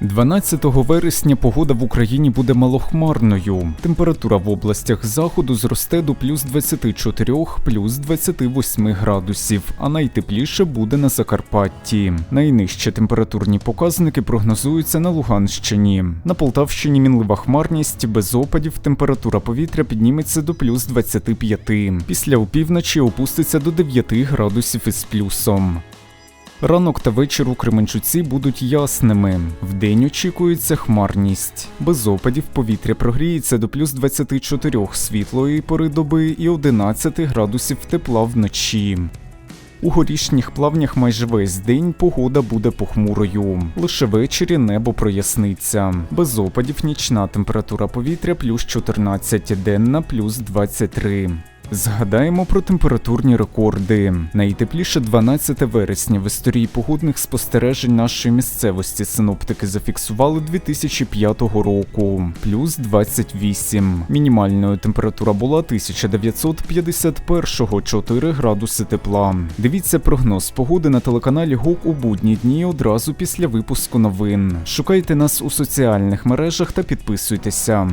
12 вересня погода в Україні буде малохмарною. Температура в областях заходу зросте до плюс 24, плюс 28 градусів, а найтепліше буде на Закарпатті. Найнижчі температурні показники прогнозуються на Луганщині. На Полтавщині мінлива хмарність, без опадів температура повітря підніметься до плюс 25. Після опівночі опуститься до 9 градусів із плюсом. Ранок та вечір у Кременчуці будуть ясними. Вдень очікується хмарність. Без опадів повітря прогріється до плюс 24 світлої пори доби і 11 градусів тепла вночі. У горішніх плавнях майже весь день погода буде похмурою. Лише ввечері небо проясниться. Без опадів нічна температура повітря плюс 14, денна плюс 23. Згадаємо про температурні рекорди. Найтепліше 12 вересня в історії погодних спостережень нашої місцевості синоптики зафіксували 2005 року, плюс 28. Мінімальною температура була 1951 4 градуси тепла. Дивіться прогноз погоди на телеканалі ГОК у будні дні одразу після випуску новин. Шукайте нас у соціальних мережах та підписуйтеся.